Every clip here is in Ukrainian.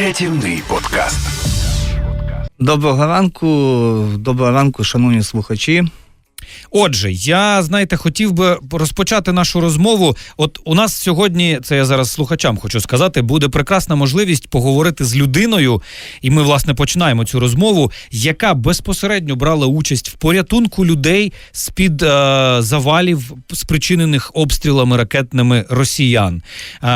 Рятівний подкаст. Доброго ранку, доброго ранку, шановні слухачі. Отже, я знаєте, хотів би розпочати нашу розмову. От у нас сьогодні, це я зараз слухачам хочу сказати, буде прекрасна можливість поговорити з людиною, і ми власне починаємо цю розмову, яка безпосередньо брала участь в порятунку людей з під е, завалів, спричинених обстрілами ракетними росіян, е,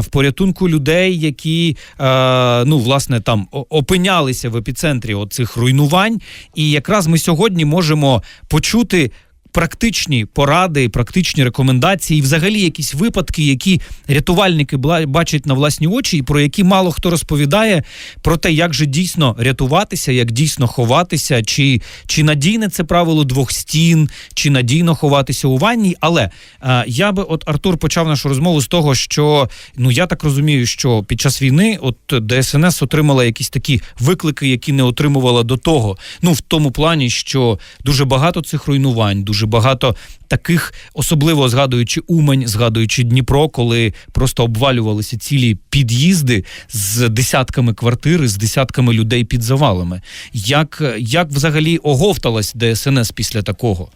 в порятунку людей, які е, ну власне там опинялися в епіцентрі оцих руйнувань. І якраз ми сьогодні можемо почути ты практичні поради, практичні рекомендації, і взагалі якісь випадки, які рятувальники бачать на власні очі, і про які мало хто розповідає про те, як же дійсно рятуватися, як дійсно ховатися, чи, чи надійне це правило двох стін, чи надійно ховатися у ванні. Але е, я би, от Артур, почав нашу розмову з того, що ну я так розумію, що під час війни от ДСНС отримала якісь такі виклики, які не отримувала до того. Ну в тому плані, що дуже багато цих руйнувань, дуже багато таких, особливо згадуючи Умань, згадуючи Дніпро, коли просто обвалювалися цілі під'їзди з десятками квартир, з десятками людей під завалами. Як, як взагалі оговталась ДСНС після такого?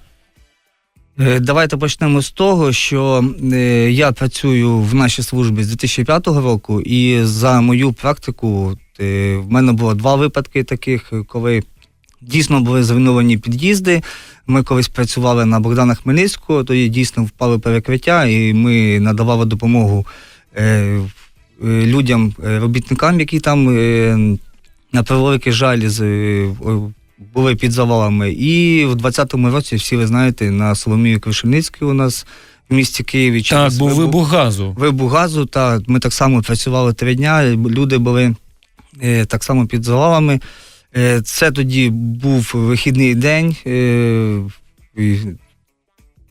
Е, Давайте почнемо з того, що е, я працюю в нашій службі з 2005 року, і за мою практику е, в мене було два випадки таких, коли дійсно були зруйновані під'їзди. Ми колись працювали на Богдана Хмельницького, тоді дійсно впали перекриття, і ми надавали допомогу е, е, людям, е, робітникам, які там е, на превеликий жаль з, е, були під завалами. І в 20-му році, всі ви знаєте, на Соломію Крушельницькій у нас в місті Києві Так, був вибух газу. вибух газу. Та ми так само працювали три дня. Люди були е, так само під завалами. Е, це тоді був вихідний день. Е,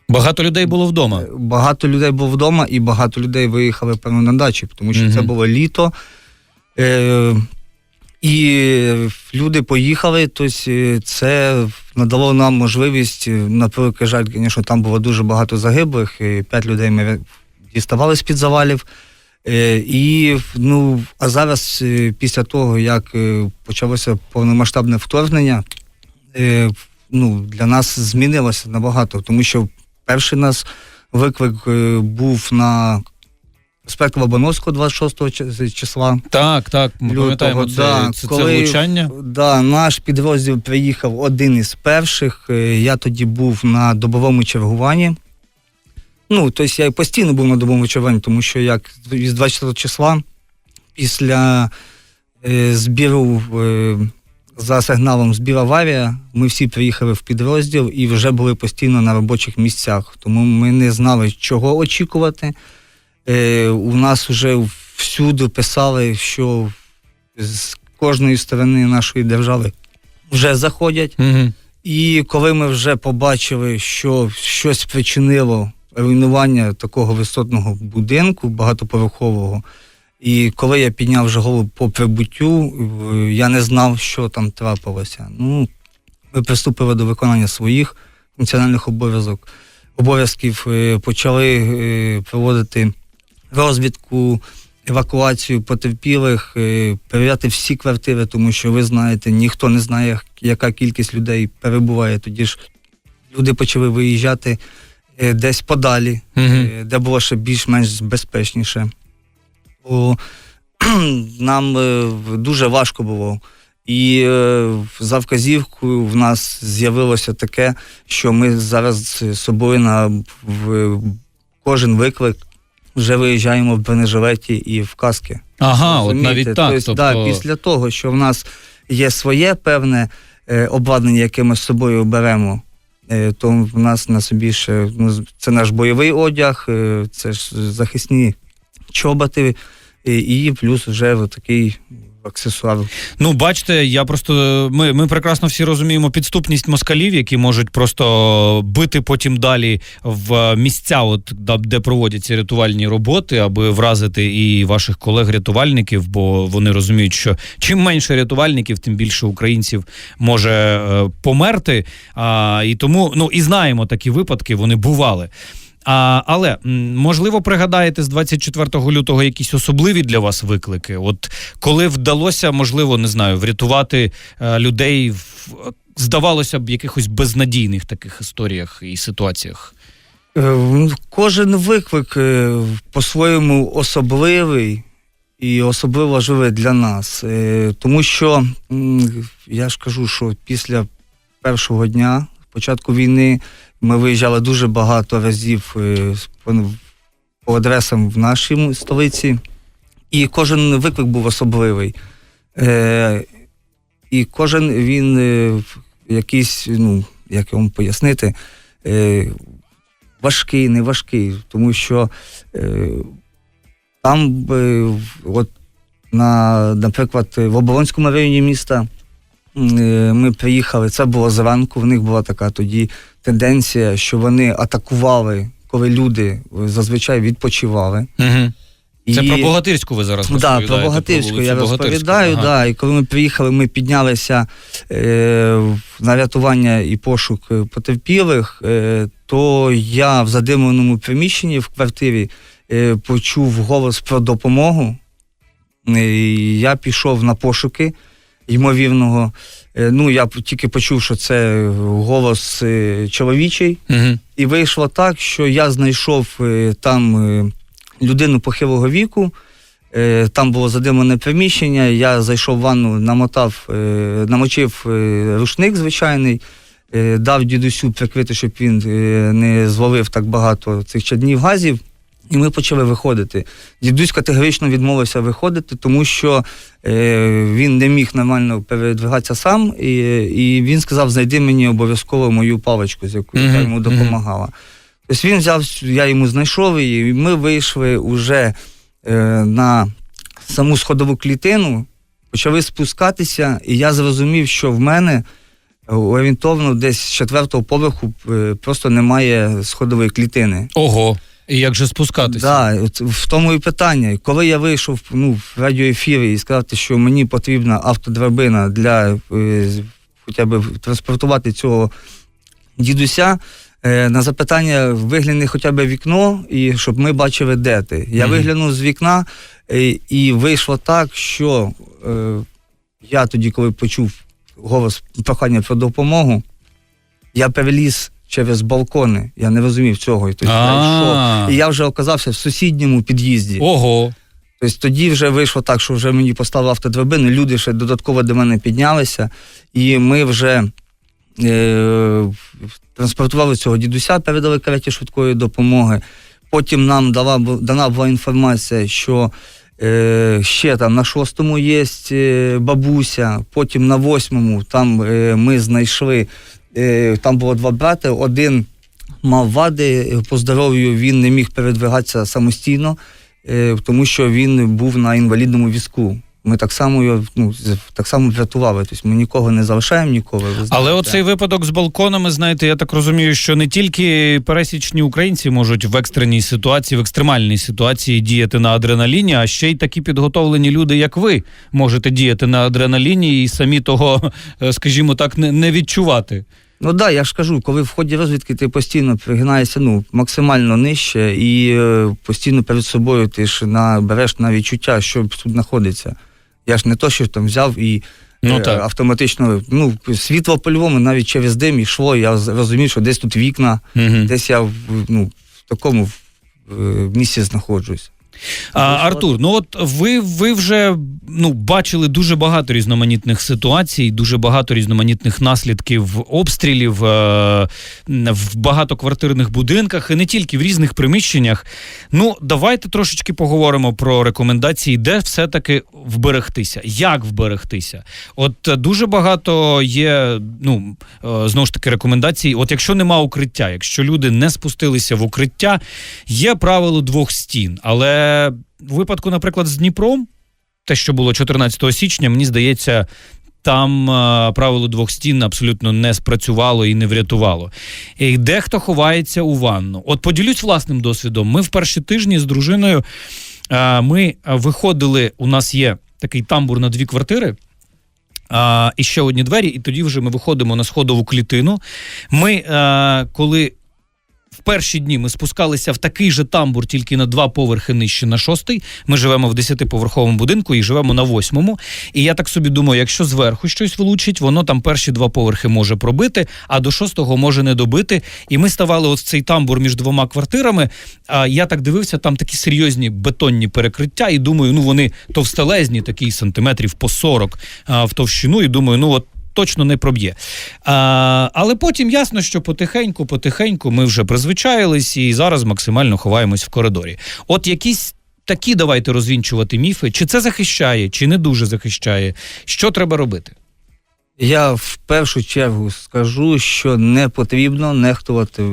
Багато людей було вдома. Багато людей було вдома, і багато людей виїхали певно на дачі, тому що це було літо. Е, і люди поїхали, тобто е, це надало нам можливість, е, на превеликий жаль, звісно, там було дуже багато загиблих, і п'ять людей ми діставали з-під завалів. Е, І ну, а зараз, е, після того, як е, почалося повномасштабне вторгнення, ну, для нас змінилося набагато, тому що перший нас виклик був на проспект Лобановського 26 чи- числа. Так, так, ми Лютого, пам'ятаємо це, да, це, це влучання. Да, наш підрозділ приїхав один із перших. Я тоді був на добовому чергуванні. Ну, тобто я постійно був на добовому чергуванні, тому що як з 24 числа, після е, збіру е, за сигналом збір аварія, ми всі приїхали в підрозділ і вже були постійно на робочих місцях. Тому ми не знали, чого очікувати. Е, у нас вже всюди писали, що з кожної сторони нашої держави вже заходять. Угу. І коли ми вже побачили, що щось спричинило руйнування такого висотного будинку багатоповерхового, і коли я підняв вже голову по прибуттю, е, я не знав, що там трапилося. Ну, ми приступили до виконання своїх функціональних обов'язок. Обов'язків е, почали е, проводити розвідку, евакуацію потерпілих, перевіряти всі квартири, тому що ви знаєте, ніхто не знає, яка кількість людей перебуває. Тоді ж люди почали виїжджати десь подалі, Угу. е, де було ще більш-менш безпечніше. Бо нам е, дуже важко було. І е, за вказівкою в нас з'явилося таке, що ми зараз з собою на кожен виклик вже виїжджаємо в бронежилеті і в каски. Ага, от навіть так. Тобто, Тобто, да, після того, що в нас є своє певне е, обладнання, яке ми з собою беремо, е, то в нас на собі ще ну, це наш бойовий одяг, е, це ж захисні чоботи, е, і плюс вже такий аксесуар. Ну, бачите, я просто ми, ми прекрасно всі розуміємо підступність москалів, які можуть просто бити потім далі в місця, от де проводяться рятувальні роботи, аби вразити і ваших колег-рятувальників, бо вони розуміють, що чим менше рятувальників, тим більше українців може е, померти. А, і тому ну і знаємо такі випадки, вони бували. А, але можливо пригадаєте з 24 лютого якісь особливі для вас виклики? От коли вдалося, можливо, не знаю, врятувати е, людей в здавалося б якихось безнадійних таких історіях і ситуаціях. Е, Кожен виклик е, по-своєму особливий і особливо важливий для нас. Тому що я ж кажу, що після першого дня, початку війни, ми виїжджали дуже багато разів е, по, адресам в нашій столиці, і кожен виклик був особливий. Е, І кожен він е, якийсь, ну, як вам пояснити, е, важкий, не важкий, тому що е, там, е, от, на, наприклад, в Оболонському районі міста ми приїхали, це було зранку, в них була така тоді тенденція, що вони атакували, коли люди е, зазвичай відпочивали. Угу. Це І- про Богатирську ви зараз Ну, да, про Богатирську вулицю я розповідаю. Ага. Да, і коли ми приїхали, ми піднялися е, на рятування і пошук е, потерпілих, е, то я в задимленому приміщенні в квартирі е, почув голос про допомогу. Е, я пішов на пошуки ймовірного. Е, ну, я тільки почув, що це голос е, чоловічий. Мгм. І вийшло так, що я знайшов е, там людину похилого віку. Там було задимлене приміщення. Я зайшов в ванну, намотав, намочив рушник звичайний, дав дідусю прикрити, щоб він не звалив так багато цих чаднів газів. І ми почали виходити. Дідусь категорично відмовився виходити, тому що е, він не міг нормально передвигатися сам, і, і він сказав: знайди мені обов'язково мою паличку, з якою я Мгм, йому допомагала. Тобто він взяв, я йому знайшов її, і ми вийшли вже е, на саму сходову клітину, почали спускатися, і я зрозумів, що в мене е, орієнтовно десь з четвертого поверху е, просто немає сходової клітини. Ого. І як же спускатися? Да, от в тому і питання. Коли я вийшов ну, в радіоефірі і сказав, що мені потрібна автодрабина для е, хоча б транспортувати цього дідуся, е, на запитання вигляни хоча б вікно, і щоб ми бачили, де ти. Я Мгм. виглянув з вікна, е, і вийшло так, що е, я тоді, коли почув голос прохання про допомогу, я переліз через балкони. Я не розумів цього. І тоді я йшов. І я вже оказався в сусідньому під'їзді. Ого. Тобто тоді вже вийшло так, що вже мені поставили автодрабину, люди ще додатково до мене піднялися, і ми вже е, транспортували цього дідуся, передали кареті швидкої допомоги. Потім нам дала, дана була інформація, що е, ще там на шостому є е, бабуся, потім на восьмому там е, ми знайшли, там було два брати, один мав вади е, по здоров'ю, він не міг передвигатися самостійно, е, тому що він був на інвалідному візку. Ми так само його ну, так само врятували. Тобто ми нікого не залишаємо ніколи. ви Але оцей випадок з балконами, знаєте, я так розумію, що не тільки пересічні українці можуть в екстреній ситуації, в екстремальній ситуації діяти на адреналіні, а ще й такі підготовлені люди, як ви, можете діяти на адреналіні і самі того, е, скажімо так, не відчувати. Ну так, да, я ж кажу, коли в ході розвідки ти постійно пригинаєшся ну, максимально нижче і е, постійно перед собою ти ж на, береш на відчуття, що тут знаходиться. Я ж не то, що там взяв і Ну, е, так. автоматично, ну, світло по-любому навіть через дим йшло, я розумів, що десь тут вікна, Угу. десь я в, ну, в такому е, місці знаходжусь. А, Артур, ну от ви, ви вже ну, бачили дуже багато різноманітних ситуацій, дуже багато різноманітних наслідків обстрілів е, в багатоквартирних будинках і не тільки в різних приміщеннях. Ну, давайте трошечки поговоримо про рекомендації, де все-таки вберегтися, як вберегтися. От дуже багато є, ну е, знову ж таки, рекомендацій. От якщо нема укриття, якщо люди не спустилися в укриття, є правило двох стін. Але в випадку, наприклад, з Дніпром, те, що було 14 січня, мені здається. Там е, правило двох стін абсолютно не спрацювало і не врятувало. І дехто ховається у ванну. От поділюсь власним досвідом. Ми в перші тижні з дружиною е, ми виходили. У нас є такий тамбур на дві квартири. І ще одні двері, і тоді вже ми виходимо на сходову клітину. Ми, е, коли в перші дні ми спускалися в такий же тамбур, тільки на два поверхи нижче на шостий. Ми живемо в десятиповерховому будинку і живемо на восьмому. І я так собі думаю, якщо зверху щось влучить, воно там перші два поверхи може пробити, а до шостого може не добити. І ми ставали ось цей тамбур між двома квартирами. А я так дивився, там такі серйозні бетонні перекриття, і думаю, ну вони товстелезні, такі сантиметрів по 40 а, в товщину, і думаю, ну от. Точно не проб'є. А, але потім ясно, що потихеньку, потихеньку ми вже призвичаїлись і зараз максимально ховаємось в коридорі. От якісь такі давайте розвінчувати міфи, чи це захищає, чи не дуже захищає. Що треба робити? Я в першу чергу скажу, що не потрібно нехтувати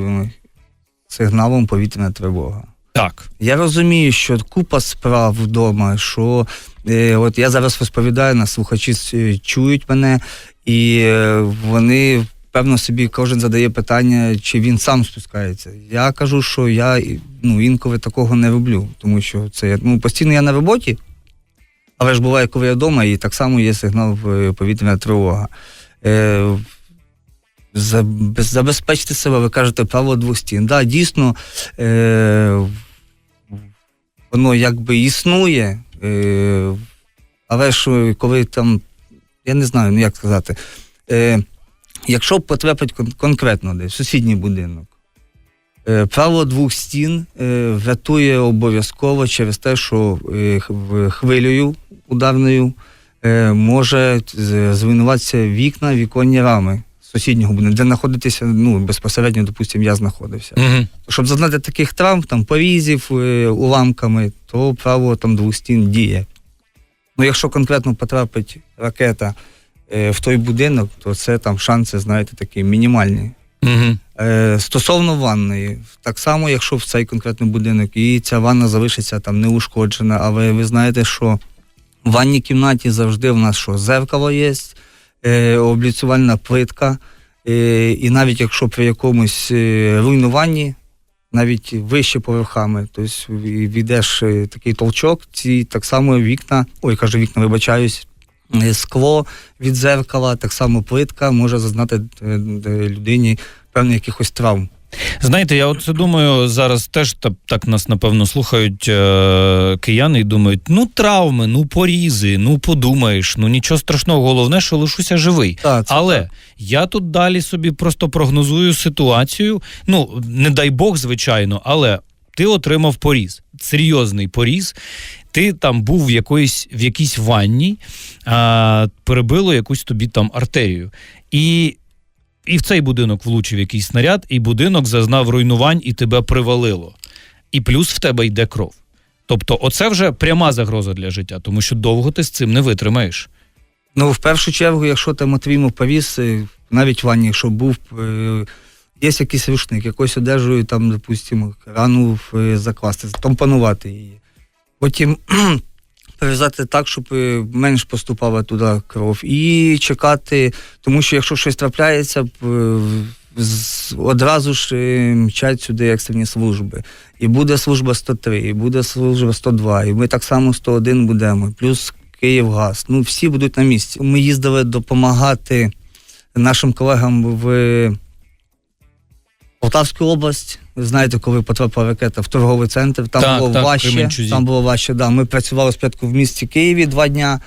сигналом повітряна тривога. Так. Я розумію, що купа справ вдома, що е, от я зараз розповідаю, на слухачі е, чують мене, і е, вони певно собі кожен задає питання, чи він сам спускається. Я кажу, що я ну, інколи такого не роблю, тому що це ну, постійно я на роботі, але ж буває, коли я вдома, і так само є сигнал е, повітряна тривога. Е, забез- забезпечте себе, ви кажете, право двох стін. Да, дійсно, е, воно якби існує, е, але ж коли там, я не знаю, ну як сказати, е, якщо потрапить кон- конкретно десь сусідній будинок, е, право двох стін е, врятує обов'язково через те, що е, хвилею ударною е, може зруйнуватися вікна, віконні рами сусіднього будинку, де знаходитися, ну, безпосередньо, допустимо, я знаходився. Угу. Щоб зазнати таких травм, там, порізів е, уламками, то право там двох стін діє. Ну, якщо конкретно потрапить ракета е, в той будинок, то це там шанси, знаєте, такі мінімальні. Угу. Е, стосовно ванної, так само, якщо в цей конкретний будинок, і ця ванна залишиться там неушкоджена, але ви знаєте, що в ванній кімнаті завжди в нас що зеркало є, е, обліцювальна плитка, е, і навіть якщо при якомусь е, руйнуванні, навіть вище поверхами, тобто війдеш е, такий толчок, ці так само вікна, ой, кажу вікна, вибачаюсь, е, скло від зеркала, так само плитка може зазнати е, людині певних якихось травм. Знаєте, я оце думаю, зараз теж так, так нас напевно слухають е, кияни і думають: ну травми, ну порізи, ну подумаєш, ну нічого страшного, головне, що лишуся живий. Так, це Але я тут далі собі просто прогнозую ситуацію. Ну, не дай Бог, звичайно, але ти отримав поріз, серйозний поріз. Ти там був в якоїсь в якійсь ванні, а, перебило якусь тобі там артерію. І, і в цей будинок влучив якийсь снаряд, і будинок зазнав руйнувань, і тебе привалило. І плюс в тебе йде кров. Тобто, оце вже пряма загроза для життя, тому що довго ти з цим не витримаєш. Ну, в першу чергу, якщо там отримав повіс, е, навіть в ванні, якщо був, е, є якийсь рушник, якось одежею, там, допустимо, рану е, закласти, тампонувати її. Потім перев'язати так, щоб е, менш поступала туди кров. І чекати, тому що якщо щось трапляється, е, одразу ж е, мчать сюди екстрені служби. І буде служба 103, і буде служба 102, і ми так само 101 будемо. Плюс Київгаз. Ну, всі будуть на місці. Ми їздили допомагати нашим колегам в Полтавську область. Ви знаєте, коли потрапила ракета в торговий центр, там Так, було так, важче. Там було важче. Да. Ми працювали спочатку в місті Києві два дня.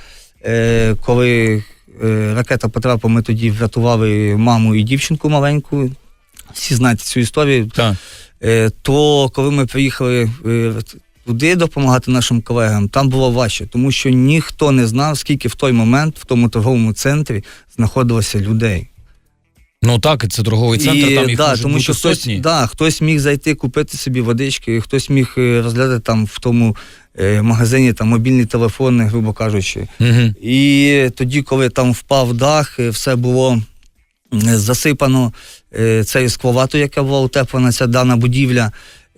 Е, коли е, ракета потрапила, ми тоді врятували маму і дівчинку маленьку. Всі знаєте цю історію. Так. Е, то коли ми приїхали е, туди допомагати нашим колегам, там було важче, тому що ніхто не знав, скільки в той момент в тому торговому центрі знаходилося людей. Ну так, і це торговий центр, там їх да, може тому бути що хтось, сотні. да, хтось міг зайти купити собі водички, хтось міг е, розглядати там в тому е, магазині там мобільні телефони, грубо кажучи. Угу. І тоді, коли там впав дах, е, все було е, засипано е, цією скловатою, яка була утеплена, ця дана будівля.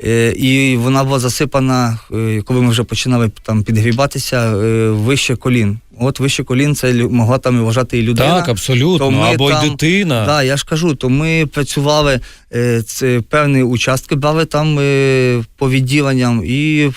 Е, І вона була засипана, е, коли ми вже починали там підгрібатися, е, вище колін. От вище колін це могла там і вважати і людина. Так, абсолютно. то Або там- й дитина. Так, я ж кажу, то ми працювали е, це, певні участки, брали там е, по відділенням і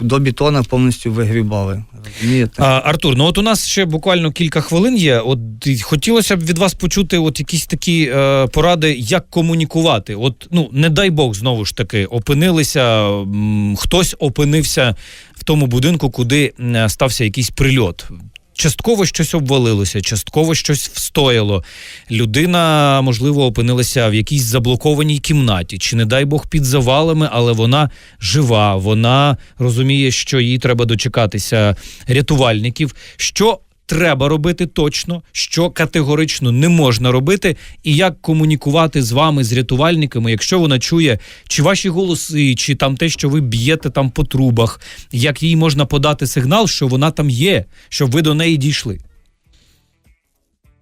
до бетона повністю вигрібали. Розумієте? А, Артур, ну от у нас ще буквально кілька хвилин є. От хотілося б від вас почути от якісь такі е, поради, як комунікувати. От, ну не дай Бог, знову ж таки, опинилися, м, хтось опинився в тому будинку, куди стався якийсь прильот. Частково щось обвалилося, частково щось встояло. Людина, можливо, опинилася в якійсь заблокованій кімнаті, чи не дай Бог під завалами, але вона жива. Вона розуміє, що їй треба дочекатися рятувальників. Що треба робити точно, що категорично не можна робити, і як комунікувати з вами, з рятувальниками, якщо вона чує, чи ваші голоси, чи там те, що ви б'єте там по трубах, як їй можна подати сигнал, що вона там є, щоб ви до неї дійшли.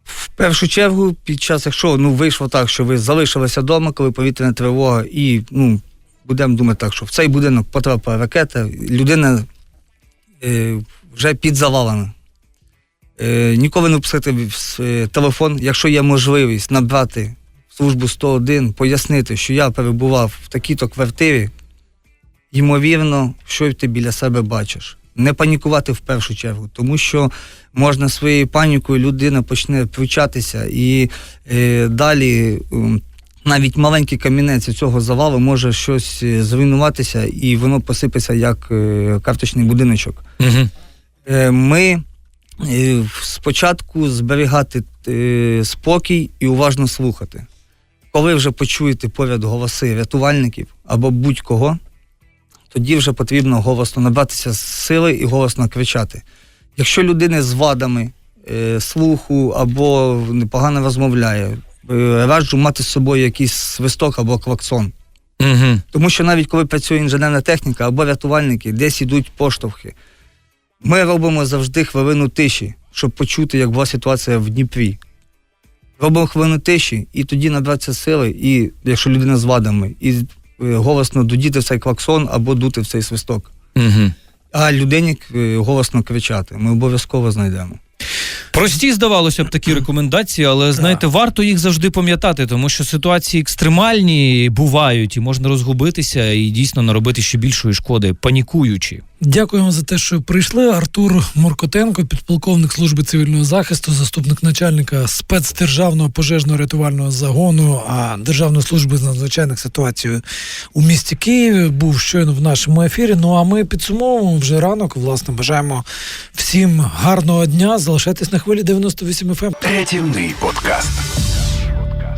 В першу чергу, під час, якщо ну, вийшло так, що ви залишилися вдома, коли повітряна тривога, і ну, будемо думати так, що в цей будинок потрапила ракета, людина е, вже під завалами. Е, ніколи не пустити в е, телефон, якщо є можливість набрати службу 101, пояснити, що я перебував в такій-то квартирі, ймовірно, що ти біля себе бачиш. Не панікувати в першу чергу, тому що можна своєю панікою людина почне привчатися і е, далі. навіть маленький камінець цього завалу може щось е, зруйнуватися, і воно посипеться як е, карточний будиночок. Угу. Е, Ми спочатку зберігати е, спокій і уважно слухати. Коли вже почуєте поряд голоси рятувальників або будь-кого, тоді вже потрібно голосно набратися сили і голосно кричати. Якщо людина з вадами е, слуху або непогано розмовляє, е, раджу мати з собою якийсь свисток або клаксон. Угу. Тому що навіть коли працює інженерна техніка або рятувальники, десь ідуть поштовхи. Ми робимо завжди хвилину тиші, щоб почути, як була ситуація в Дніпрі. Робимо хвилину тиші, і тоді набратися сили, і якщо людина з вадами, і е, голосно дудіти в цей клаксон або дути в цей свисток. Угу. А людині е, голосно кричати. Ми обов'язково знайдемо. Прості, здавалося б, такі рекомендації, але знаєте, варто їх завжди пам'ятати, тому що ситуації екстремальні бувають, і можна розгубитися і дійсно наробити ще більшої шкоди, панікуючи. Дякуємо за те, що прийшли. Артур Моркотенко, підполковник служби цивільного захисту, заступник начальника спецдержавного пожежно-рятувального загону а Державної служби з надзвичайних ситуацій у місті Києві. Був щойно в нашому ефірі. Ну а ми підсумовуємо вже ранок. Власне, бажаємо всім гарного дня. Залишайтесь на хвилі 98 FM. Рятівний подкаст.